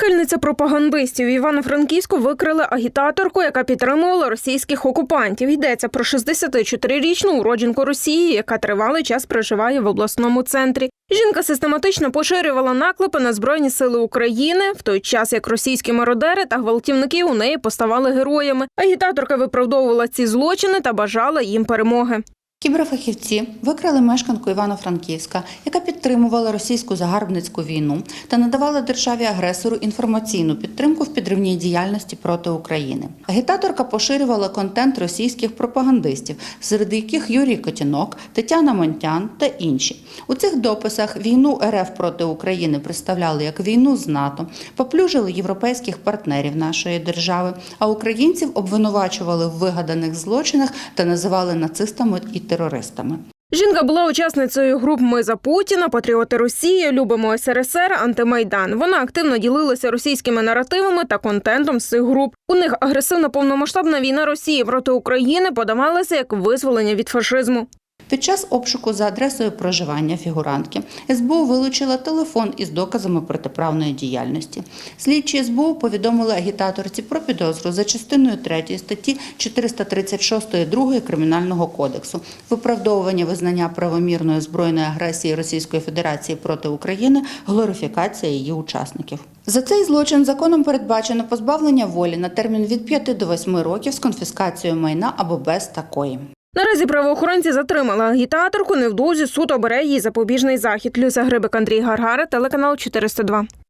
Прихильниця пропагандистів Івано-Франківську викрили агітаторку, яка підтримувала російських окупантів. Йдеться про 64-річну уродженку Росії, яка тривалий час проживає в обласному центрі. Жінка систематично поширювала наклепи на Збройні сили України, в той час як російські мародери та гвалтівники у неї поставали героями. Агітаторка виправдовувала ці злочини та бажала їм перемоги. Кіберфахівці викрали мешканку Івано-Франківська, яка підтримувала російську загарбницьку війну та надавала державі-агресору інформаційну підтримку в підривній діяльності проти України. Агітаторка поширювала контент російських пропагандистів, серед яких Юрій Котінок, Тетяна Монтян та інші. У цих дописах війну РФ проти України представляли як війну з НАТО, поплюжили європейських партнерів нашої держави, а українців обвинувачували в вигаданих злочинах та називали нацистами і терористами. Жінка була учасницею груп Ми за Путіна, Патріоти Росії, Любимо СРСР, Антимайдан. Вона активно ділилася російськими наративами та контентом з цих груп. У них агресивна повномасштабна війна Росії проти України подавалася як визволення від фашизму. Під час обшуку за адресою проживання фігурантки СБУ вилучила телефон із доказами протиправної діяльності. Слідчі СБУ повідомили агітаторці про підозру за частиною 3 статті 436 2 Кримінального кодексу виправдовування визнання правомірної збройної агресії Російської Федерації проти України, глорифікація її учасників. За цей злочин законом передбачено позбавлення волі на термін від 5 до 8 років з конфіскацією майна або без такої. Наразі правоохоронці затримали агітаторку. Невдовзі суд обере її запобіжний захід. Люся Грибик, Андрій Гаргара, телеканал 402.